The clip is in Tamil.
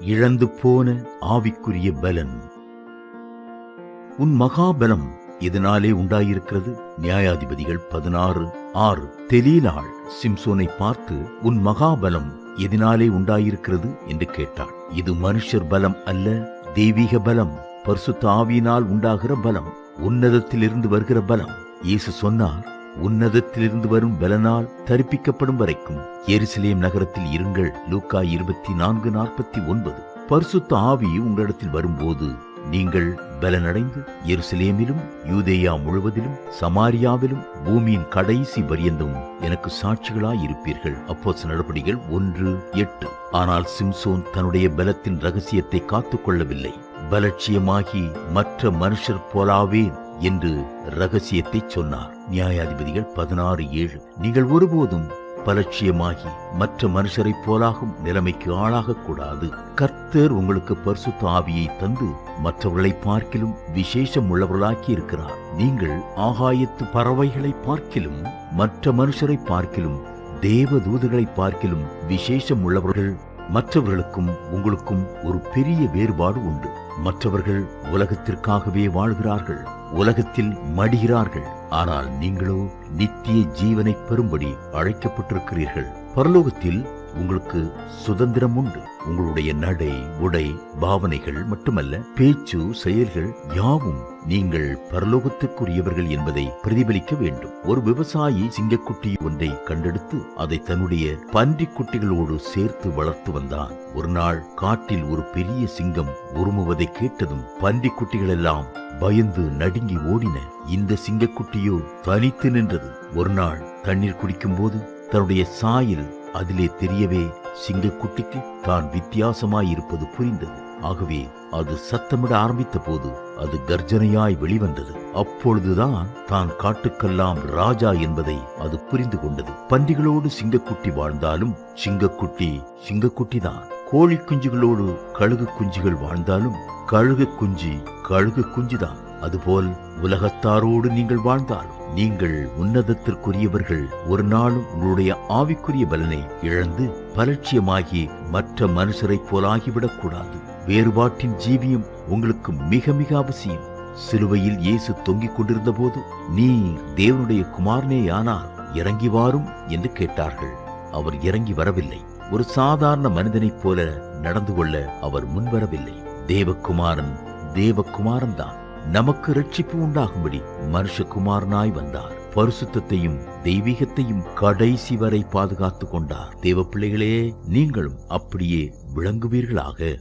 இழந்து போன ஆவிக்குரிய பலன். உன் மகாபலம் இதனாலே உண்டாயிருக்கிறது? நியாயாதிபதிகள் பதினாறு ஆறு. தெலீலாள் சிம்சோனை பார்த்து உன் மகாபலம் எதினாலே உண்டாயிருக்கிறது? என்று கேட்டாள். இது மனுஷர் பலம் அல்ல தெய்வீக பலம். பரிசுத்த ஆவியினால் உண்டாகிற பலம் உன்னதத்திலிருந்து வருகிற பலம். இயேசு சொன்னார் உன்னதத்திலிருந்து வரும் பலனால் தரிப்பிக்கப்படும் வரைக்கும் எருசலேம் நகரத்தில் இருங்கள். லூக்கா இருபத்தி நான்கு நாற்பத்தி ஒன்பது. பரிசுத்த ஆவி உங்களிடத்தில் வரும்போது நீங்கள் பலனடைந்து எருசலேமிலும் யூதேயா முழுவதிலும் சமாரியாவிலும் பூமியின் கடைசி பரியந்தம் எனக்கு சாட்சிகளாய் இருப்பீர்கள். அப்போ நடபடிகள் ஒன்று எட்டு. ஆனால் சிம்சோன் தன்னுடைய பலத்தின் ரகசியத்தை காத்துக்கொள்ளவில்லை. பலட்சியமாகி மற்ற மனுஷர் போலாவேன். என்று ரகசியத்தை சொன்னார். நியாயாதிபதிகள் பதினாறு ஏழு. நீங்கள் ஒருபோதும் பலட்சியமாகி மற்ற மனுஷரைப் போலாகும் நிலைமைக்கு ஆளாகக் கூடாது. கர்த்தர் உங்களுக்கு பரிசுத்த ஆவியை தந்து மற்றவர்களை பார்க்கிலும் விசேஷம் உள்ளவர்களாக்கி இருக்கிறார். நீங்கள் ஆகாயத்து பறவைகளை பார்க்கிலும் மற்ற மனுஷரை பார்க்கிலும் தேவ தூதுகளை பார்க்கிலும் விசேஷம் உள்ளவர்கள் மற்றவர்களுக்கும் உங்களுக்கும் ஒரு பெரிய வேறுபாடு உண்டு. மற்றவர்கள் உலகத்திற்காகவே வாழ்கிறார்கள். உலகத்தில் மடிகிறார்கள். ஆனால் நீங்களோ நித்திய ஜீவனை பெறும்படி அழைக்கப்பட்டிருக்கிறீர்கள். பரலோகத்தில் உங்களுக்கு சுதந்திரம் உண்டு. உங்களுடைய நடை உடை பாவனைகள் மட்டுமல்ல பேச்சு செயல்கள் யாவும் நீங்கள் பரலோகத்துக்குரியவர்கள் என்பதை பிரதிபலிக்க வேண்டும். ஒரு விவசாயி சிங்கக்குட்டி ஒன்றை கண்டெடுத்து அதை தன்னுடைய பன்றி குட்டிகளோடு சேர்த்து வளர்த்து வந்தான். ஒரு நாள் காட்டில் ஒரு பெரிய சிங்கம் உருமுவதை கேட்டதும் பன்றி குட்டிகள் எல்லாம் பயந்து நடுங்கி ஓடின இந்த சிங்கக்குட்டியோ தனித்து நின்றது. ஒரு நாள் தண்ணீர் குடிக்கும்போது தன்னுடைய சாயில் அதிலே தெரியவே சிங்கக்குட்டிக்கு தான் வித்தியாசமாயிருப்பது புரிந்தது. ஆகவே அது சத்தமிட ஆரம்பித்த போது அது கர்ஜனையாய் வெளிவந்தது. அப்பொழுதுதான் தான் காட்டுக்கெல்லாம் ராஜா என்பதை அது புரிந்து கொண்டது. பன்றிகளோடு சிங்கக்குட்டி வாழ்ந்தாலும் சிங்கக்குட்டி சிங்கக்குட்டி தான் கோழி குஞ்சுகளோடு கழுகு குஞ்சுகள் வாழ்ந்தாலும் கழுகு குஞ்சு கழுகு குஞ்சுதான். அதுபோல் உலகத்தாரோடு நீங்கள் வாழ்ந்தால் நீங்கள் உன்னதத்திற்குரியவர்கள். ஒரு நாளும் உங்களுடைய ஆவிக்குரிய பலனை இழந்து பலட்சியமாகி மற்ற மனுஷரைப் போலாகிவிடக் கூடாது வேறுபாட்டின் ஜீவியம் உங்களுக்கு மிக மிக அவசியம். சிலுவையில் இயேசு தொங்கிக் கொண்டிருந்த போது நீ தேவனுடைய குமாரனேயானால் இறங்கி வாரும் என்று கேட்டார்கள். அவர் இறங்கி வரவில்லை. ஒரு சாதாரண மனிதனைப் போல நடந்து கொள்ள அவர் முன்வரவில்லை. தேவகுமாரன் தேவகுமாரன் தான் நமக்கு ரட்சிப்பு உண்டாகும்படி மனுஷகுமாரனாய் வந்தார். பரிசுத்தையும் தெய்வீகத்தையும் கடைசி வரை பாதுகாத்துக் கொண்டார். தேவ பிள்ளைகளே நீங்களும் அப்படியே விளங்குவீர்களாக.